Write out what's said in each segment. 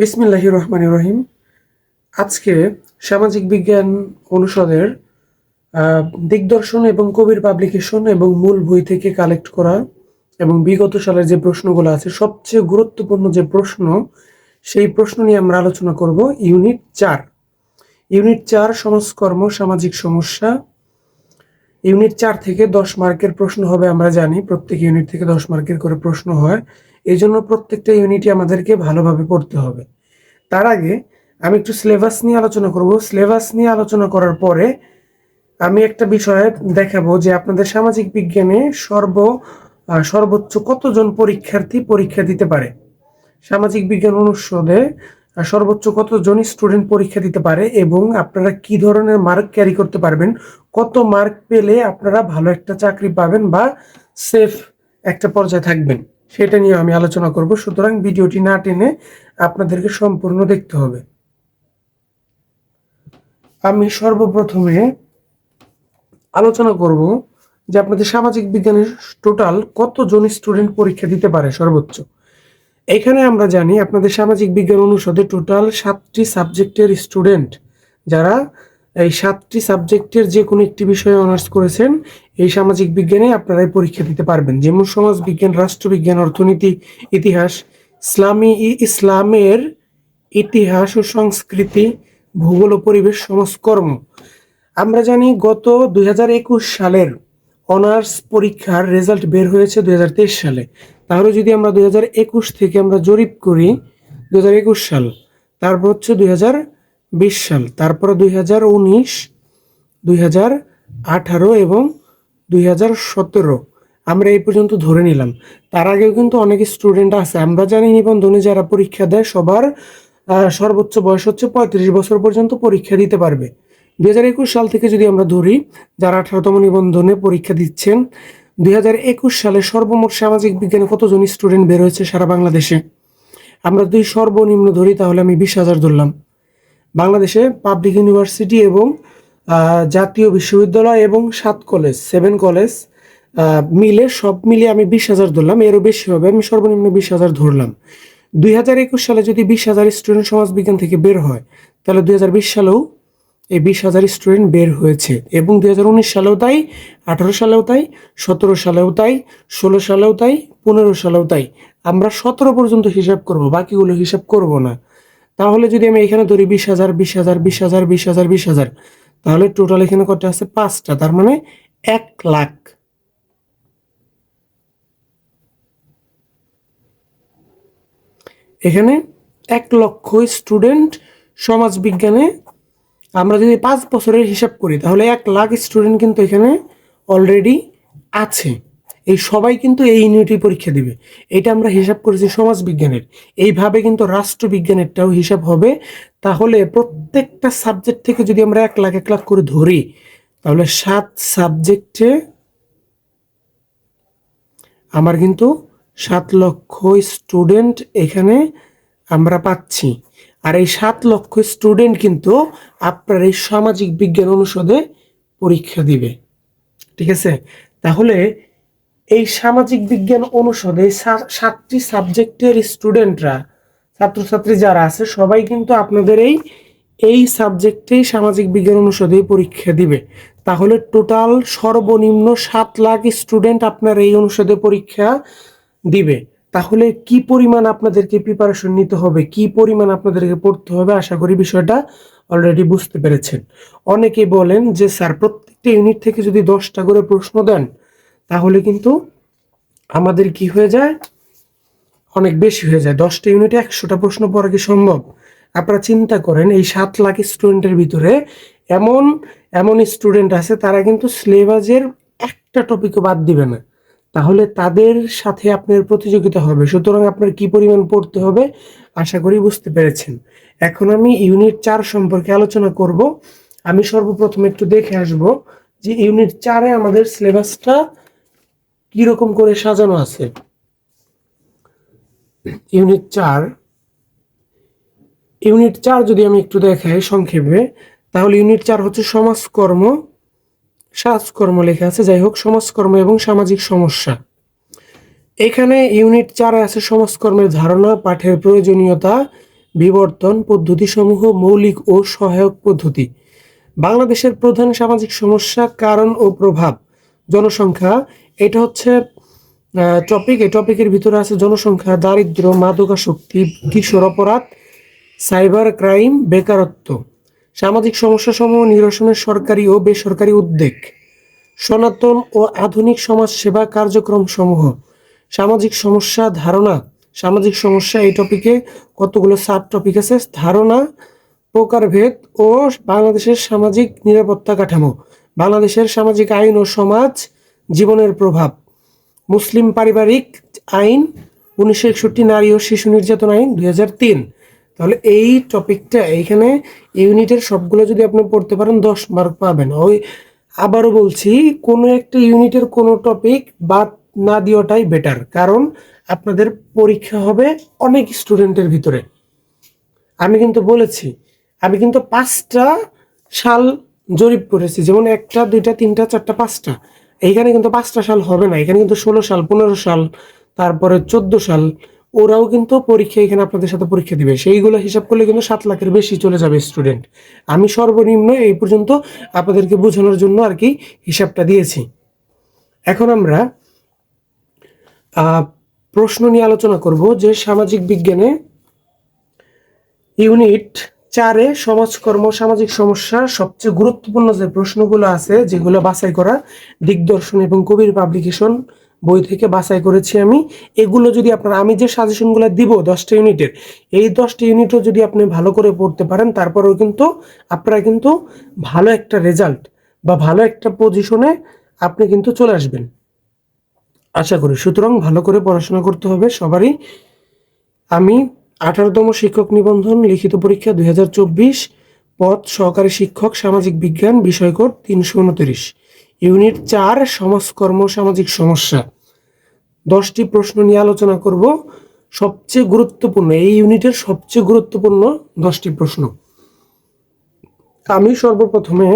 বিসমিল্লাহ রহমান রহিম। আজকে সামাজিক বিজ্ঞান অনুষদের দিগদর্শন এবং কবির পাবলিকেশন এবং মূল বই থেকে কালেক্ট করা এবং বিগত সালের যে প্রশ্নগুলো আছে, সবচেয়ে গুরুত্বপূর্ণ যে প্রশ্ন, সেই প্রশ্ন নিয়ে আমরা আলোচনা করব ইউনিট চার। ইউনিট চার, সমাজকর্ম, সামাজিক সমস্যা। ইউনিট চার থেকে দশ মার্কের প্রশ্ন হবে, আমরা জানি, প্রত্যেক ইউনিট থেকে দশ মার্কের করে প্রশ্ন হয়। এই জন্য প্রত্যেকটা ইউনিটই আমাদেরকে ভালোভাবে পড়তে হবে। তার আগে আমি একটু সিলেবাস নিয়ে আলোচনা করব। সিলেবাস নিয়ে আলোচনা করার পরে আমি একটা বিষয়ে দেখাবো যে আপনাদের সামাজিক বিজ্ঞানে সর্ব সর্বোচ্চ কতজন পরীক্ষার্থী পরীক্ষা দিতে পারে? সামাজিক বিজ্ঞান অনুষদে সর্বোচ্চ কতজন স্টুডেন্ট পরীক্ষা দিতে পারে এবং আপনারা কি ধরনের মার্ক ক্যারি করতে পারবেন? কত মার্ক পেলে আপনারা ভালো একটা চাকরি পাবেন বা সেফ একটা পর্যায়ে থাকবেন? সেটা নিয়ে আমি আলোচনা করব। সুতরাং ভিডিওটি না টেনে আপনাদেরকে সম্পূর্ণ দেখতে হবে। আমি সর্বপ্রথমে আলোচনা করব যে আপনাদের সামাজিক বিজ্ঞানের টোটাল কতজন স্টুডেন্ট পরীক্ষা দিতে পারে সর্বোচ্চ। এখানে আমরা জানি আপনাদের সামাজিক বিজ্ঞান অনুষদে টোটাল সাতটি সাবজেক্টের স্টুডেন্ট যারা এই সাতটি সাবজেক্টের যে কোনো একটি বিষয়ে অনার্স করেছেন, এই সামাজিক বিজ্ঞানে আপনারা পরীক্ষা দিতে পারবেন। যেমন সমাজ বিজ্ঞান, রাষ্ট্রবিজ্ঞান, অর্থনীতি, ইতিহাস, ইসলামী, ইসলামের ইতিহাস ও সংস্কৃতি, ভূগোল ও পরিবেশ সমাজকর্ম। আমরা জানি গত দুই হাজার একুশ সালের অনার্স পরীক্ষার রেজাল্ট বের হয়েছে দুই হাজার তেইশ সালে। তাহলে যদি আমরা দুই হাজার একুশ থেকে আমরা জরিপ করি, দুই হাজার একুশ সাল, তারপর হচ্ছে দুই হাজার সাল, তারপর দুই হাজার উনিশ, দুই হাজার আঠারো এবং দুই হাজার সতেরো। আমরা এই পর্যন্ত ধরে নিলাম। তার আগেও কিন্তু অনেক স্টুডেন্ট আছে। আমরা জানি নিবন্ধনে যারা পরীক্ষা দেয়, সবার সর্বোচ্চ বয়স হচ্ছে পঁয়ত্রিশ বছর পর্যন্ত পরীক্ষা দিতে পারবে। দুই হাজার একুশ সাল থেকে যদি আমরা ধরি, যারা আঠারোতম নিবন্ধনে পরীক্ষা দিচ্ছেন, দুই হাজার একুশ সালে সর্বমোট সামাজিক বিজ্ঞানে কতজন স্টুডেন্ট বের হয়েছে সারা বাংলাদেশে? আমরা যদি সর্বনিম্ন ধরি, তাহলে আমি বিশ হাজার ধরলাম। বাংলাদেশে পাবলিক ইউনিভার্সিটি এবং জাতীয় বিশ্ববিদ্যালয় এবং সাত কলেজ সেভেন কলেজ মিলে সব মিলিয়ে আমি বিশ হাজার ধরলাম। এরও বেশি হবে, আমি সর্বনিম্ন বিশ হাজার ধরলাম। দুই হাজার একুশ সালে যদি বিশ হাজার স্টুডেন্ট সমাজবিজ্ঞান থেকে বের হয়, তাহলে দুই হাজার বিশ সালেও এই বিশ হাজার স্টুডেন্ট বের হয়েছে। এবং দুই হাজার উনিশ সালেও তাই, আঠারো সালেও তাই, সতেরো সালেও তাই, ষোলো সালেও তাই, পনেরো সালেও তাই। আমরা সতেরো পর্যন্ত হিসাব করব, বাকিগুলো হিসাব করব না। তাহলে যদি আমি এখানে ধরি বিশ হাজার বিশ হাজার বিশ হাজার বিশ হাজার বিশ হাজার, তাহলে টোটাল এখানে কত আছে পাঁচটা, তার মানে এক লাখ। এখানে এক লক্ষ স্টুডেন্ট সমাজ বিজ্ঞানে আমরা যদি পাঁচ বছরের হিসাব করি, তাহলে এক লাখ স্টুডেন্ট কিন্তু এখানে অলরেডি আছে। এই সবাই কিন্তু এই ইউনিটি পরীক্ষা দিবে। এটা আমরা হিসাব করেছি সমাজ বিজ্ঞানের এইভাবে কিন্তু রাষ্ট্রবিজ্ঞানেরটাও হিসাব হবে। তাহলে প্রত্যেকটা সাবজেক্ট থেকে যদি আমরা এক লাখ এক লাখ করে ধরি, তাহলে সাত সাবজেক্টে আমার কিন্তু সাত লক্ষ স্টুডেন্ট এখানে আমরা পাচ্ছি। আর এই সাত লক্ষ স্টুডেন্ট কিন্তু আপনার এই সামাজিক বিজ্ঞান অনুষদে পরীক্ষা দিবে। ঠিক আছে? তাহলে এই সামাজিক বিজ্ঞান অনুষদে সাতটি সাবজেক্টের স্টুডেন্টরা, ছাত্রছাত্রী যারা আছে, সবাই কিন্তু আপনাদের এই এই সাবজেক্টেই সামাজিক বিজ্ঞান অনুষদে পরীক্ষা দিবে। তাহলে টোটাল সর্বনিম্ন সাত লাখ স্টুডেন্ট আপনার এই অনুষদে পরীক্ষা দিবে। তাহলে কি পরিমাণ আপনাদেরকে প্রিপারেশন নিতে হবে, কি পরিমাণ আপনাদেরকে পড়তে হবে, আশা করি বিষয়টা অলরেডি বুঝতে পেরেছেন। অনেকেই বলেন যে, স্যার, প্রত্যেকটা ইউনিট থেকে যদি দশটা করে প্রশ্ন দেন তাহলে কিন্তু আমাদের কি হয়ে যায়? অনেক বেশি হয়ে যায়। দশটা ইউনিটে একশোটা প্রশ্ন পড়া কি সম্ভব? আপনারা চিন্তা করেন, এই সাত লাখ স্টুডেন্টের ভিতরে এমন এমন স্টুডেন্ট আছে, তারা কিন্তু সিলেবাসের একটা টপিকও বাদ দিবে না। তাহলে তাদের সাথে আপনার প্রতিযোগিতা হবে। সুতরাং আপনার কি পরিমাণ পড়তে হবে, আশা করি বুঝতে পেরেছেন। এখন আমি ইউনিট চার সম্পর্কে আলোচনা করব। আমি সর্বপ্রথম একটু দেখে আসব যে ইউনিট চারে আমাদের সিলেবাসটা কীরকম করে সাজানো আছে? ইউনিট চার। ইউনিট চার যদি আমি একটু দেখাই সংক্ষেপে, তাহলে ইউনিট চার হচ্ছে সমাজকর্ম। সাজকর্ম লেখা আছে, যাই হোক, সমাজকর্ম এবং সামাজিক সমস্যা। এখানে ইউনিট চারে আছে সমাজকর্মের ধারণা, পাঠের প্রয়োজনীয়তা, বিবর্তন পদ্ধতিসমূহ, মৌলিক ও সহায়ক পদ্ধতি। বাংলাদেশের প্রধান সামাজিক সমস্যা, কারণ ও প্রভাব। জনসংখ্যা এটা হচ্ছে টপিক এই টপিকের ভিতরে আছে জনসংখ্যা, দারিদ্র, মাদকাসক্তি, কিশোর অপরাধ সাইবার ক্রাইম বেকারত্ব, সামাজিক সমস্যাসমূহ, নিরসনের সরকারি ও বেসরকারি উদ্যোগ, সনাতন ও আধুনিক সমাজসেবা কার্যক্রম সমূহ সামাজিক সমস্যা ধারণা, সামাজিক সমস্যা, এই টপিকে কতগুলো সাব টপিক আছে? ধারণা, প্রকারভেদ ও বাংলাদেশের সামাজিক নিরাপত্তা কাঠামো, বাংলাদেশের সামাজিক আইন ও সমাজ জীবনের প্রভাব। মুসলিম পারিবারিক আইন, উনিশশো একষট্টি নারী ও শিশু নির্যাতন আইন, দুই তিন। তাহলে এই টপিকটা এইখানে ইউনিটের সবগুলো যদি আপনি পড়তে পারেন, দশ মার্ক পাবেন। ওই আবারও বলছি, কোনো একটা ইউনিটের কোনো টপিক বাদ না দেওয়াটাই বেটার কারণ আপনাদের পরীক্ষা হবে অনেক স্টুডেন্টের ভিতরে। আমি কিন্তু বলেছি, আমি কিন্তু পাঁচটা সাল জরিপ করেছি, যেমন একটা, দুইটা, তিনটা, চারটা, পাঁচটা। এইখানে কিন্তু পাঁচটা সাল হবে না, এখানে কিন্তু ষোলো সাল, পনেরো সাল, তারপরে চোদ্দ সাল, ওরাও কিন্তু পরীক্ষা এখানে আপনাদের সাথে পরীক্ষা দিবে। সেইগুলো হিসাব করলে কিন্তু সাত লাখের বেশি চলে যাবে স্টুডেন্ট আমি সর্বনিম্ন এই পর্যন্ত আপনাদেরকে বোঝানোর জন্য আর কি হিসাবটা দিয়েছি। এখন আমরা প্রশ্ন নিয়ে আলোচনা করব যে সামাজিক বিজ্ঞানে ইউনিট চারে সমাজকর্ম সামাজিক সমস্যা, সবচেয়ে গুরুত্বপূর্ণ যে প্রশ্নগুলো আছে, যেগুলো বাছাই করা, দিগদর্শন এবং কবির পাবলিকেশন বই থেকে বাছাই করেছি আমি। এগুলো যদি আপনার, আমি যে সাজেশনগুলো দিব দশটা ইউনিটের, এই দশটা ইউনিটও যদি আপনি ভালো করে পড়তে পারেন, তারপরেও কিন্তু আপনারা কিন্তু ভালো একটা রেজাল্ট বা ভালো একটা পজিশনে আপনি কিন্তু চলে আসবেন। আশা করি। সুতরাং ভালো করে পড়াশোনা করতে হবে সবারই। আমি আঠারোতম শিক্ষক নিবন্ধন লিখিত পরীক্ষা দুই পদ সহকারী শিক্ষক সামাজিক বিজ্ঞান বিষয়কোড তিনশো উনত্রিশ, ইউনিট চার সমাজকর্ম সামাজিক সমস্যা। দশটি প্রশ্ন নিয়ে আলোচনা করব। সবচেয়ে গুরুত্বপূর্ণ, এই ইউনিটের সবচেয়ে গুরুত্বপূর্ণ দশটি প্রশ্ন। আমি সর্বপ্রথমে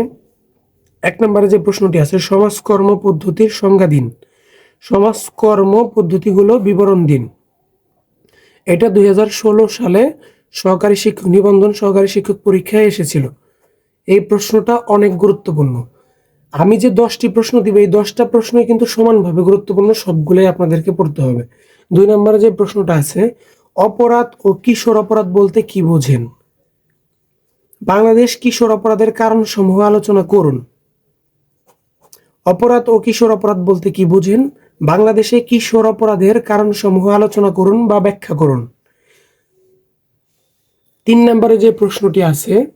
এক নম্বরে যে প্রশ্নটি আছে, সমাজকর্ম পদ্ধতির সংজ্ঞা দিন। সমাজকর্ম পদ্ধতিগুলো বিবরণ দিন। এটা দুই হাজার ষোলো সালে সহকারী শিক্ষক, নিবন্ধন সহকারী শিক্ষক পরীক্ষায় এসেছিল। এই প্রশ্নটা অনেক গুরুত্বপূর্ণ। আমি যে দশটি প্রশ্ন দিব, এই দশটা প্রশ্নই কিন্তু সমানভাবে গুরুত্বপূর্ণ, সবগুলোই আপনাদেরকে পড়তে হবে। দুই নম্বরে যে প্রশ্নটা আছে, অপরাধ ও কিশোর অপরাধ বলতে কি বোঝেন? বাংলাদেশ কিশোর অপরাধের কারণ সমূহ আলোচনা করুন। অপরাধ ও কিশোর অপরাধ বলতে কি বুঝেন? বাংলাদেশে কিশোর অপরাধের কারণসমূহ আলোচনা করুন বা ব্যাখ্যা করুন। তিন নম্বরে যে প্রশ্নটি আছে,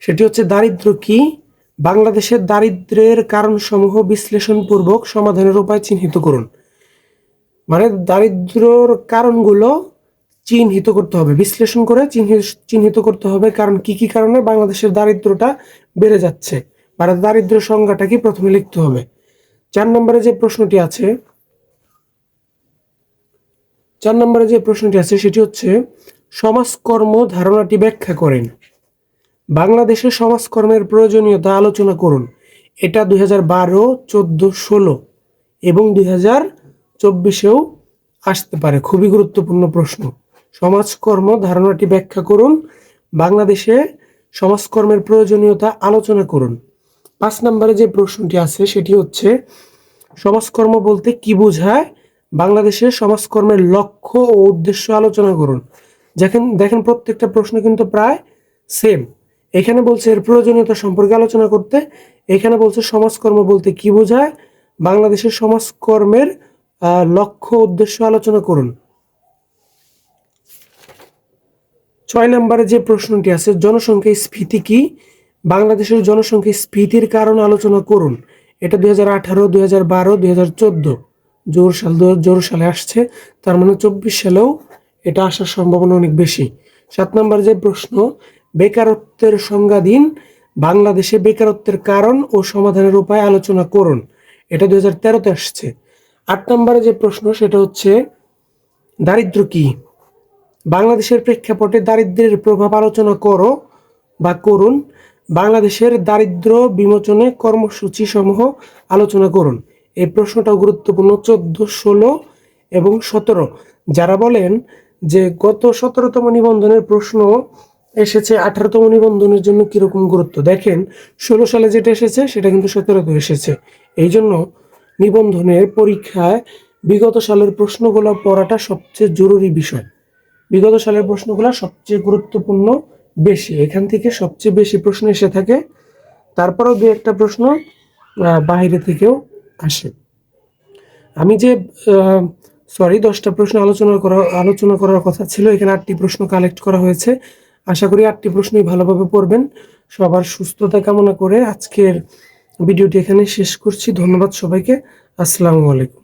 সেটি হচ্ছে, দারিদ্র কি? বাংলাদেশের দারিদ্র্যের কারণসমূহ বিশ্লেষণপূর্বক সমাধানের উপায় চিহ্নিত করুন। মানে দারিদ্র্যর কারণগুলো চিহ্নিত করতে হবে, বিশ্লেষণ করে চিহ্নি- চিহ্নিত করতে হবে, কারণ কি কি কারণে বাংলাদেশের দারিদ্রটা বেড়ে যাচ্ছে। বা দারিদ্র সংজ্ঞাটা কি প্রথমে লিখতে হবে? চার নম্বরে যে প্রশ্নটি আছে, চার নম্বরে যে প্রশ্নটি আছে সেটি হচ্ছে, সমাজকর্ম ধারণাটি ব্যাখ্যা করেন। বাংলাদেশে সমাজকর্মের প্রয়োজনীয়তা আলোচনা করুন। এটা দুই হাজার বারো, চোদ্দ, ষোলো এবং দুই হাজার চব্বিশেও আসতে পারে। খুবই গুরুত্বপূর্ণ প্রশ্ন। সমাজকর্ম ধারণাটি ব্যাখ্যা করুন। বাংলাদেশে সমাজকর্মের প্রয়োজনীয়তা আলোচনা করুন। পাঁচ নম্বরে যে প্রশ্নটি আছে, সেটি হচ্ছে, সমাজকর্ম বলতে কি বোঝায়? বাংলাদেশের সমাজকর্মের লক্ষ্য ও উদ্দেশ্য আলোচনা করুন। দেখেন দেখেন প্রত্যেকটা প্রশ্ন কিন্তু প্রায় সেম এখানে বলছে এর প্রয়োজনীয়তা সম্পর্কে আলোচনা করতে। এখানে বলছে সমাজকর্ম বলতে কি বোঝায়? বাংলাদেশের সমাজকর্মের লক্ষ্য উদ্দেশ্য আলোচনা করুন। ছয় নম্বরে যে প্রশ্নটি আছে জনসংখ্যা স্ফীতি কি? বাংলাদেশের জনসংখ্যা স্ফীতির কারণ আলোচনা করুন। এটা দুই হাজার আঠারো, দুই হাজার বারো, দুই হাজার চোদ্দ। জোর সাল জোর সালে আসছে, তার মানে চব্বিশ সালেও এটা আসার সম্ভাবনা অনেক বেশি। সাত নম্বর যে প্রশ্ন, বেকারত্বের সংজ্ঞা দিন, বাংলাদেশে বেকারত্বের কারণ ও সমাধানের উপায় আলোচনা করুন। এটা দুই হাজার তেরোতে আসছে। আট নম্বরে যে প্রশ্ন, সেটা হচ্ছে, দারিদ্র কি? বাংলাদেশের প্রেক্ষাপটে দারিদ্র্যের প্রভাব আলোচনা করো বা করুন। বাংলাদেশের দারিদ্র বিমোচনে কর্মসূচি সমূহ আলোচনা করুন। এই প্রশ্নটাও গুরুত্বপূর্ণ চোদ্দ, ষোলো এবং সতেরো। যারা বলেন যে গত সতেরোতম নিবন্ধনের প্রশ্ন এসেছে, আঠারোতম নিবন্ধনের জন্য কীরকম গুরুত্ব? দেখেন, ষোলো সালে যেটা এসেছে, সেটা কিন্তু সতেরোতে এসেছে। এই জন্য নিবন্ধনের পরীক্ষায় বিগত সালের প্রশ্নগুলো পড়াটা সবচেয়ে জরুরি বিষয়। বিগত সালের প্রশ্নগুলো সবচেয়ে গুরুত্বপূর্ণ বেশি, এখান থেকে সবচেয়ে বেশি প্রশ্ন এসে থাকে। তারপরেও দু একটা প্রশ্ন বাইরে থেকেও আসে। আমি যে সরি দশটা প্রশ্ন আলোচনা করা, আলোচনা করার কথা ছিল, এখানে আটটি প্রশ্ন কালেক্ট করা হয়েছে। আশা করি আটটি প্রশ্নই ভালোভাবে পড়বেন। সবার সুস্থতা কামনা করে আজকের ভিডিওটি এখানে শেষ করছি। ধন্যবাদ সবাইকে। আসসালামু আলাইকুম।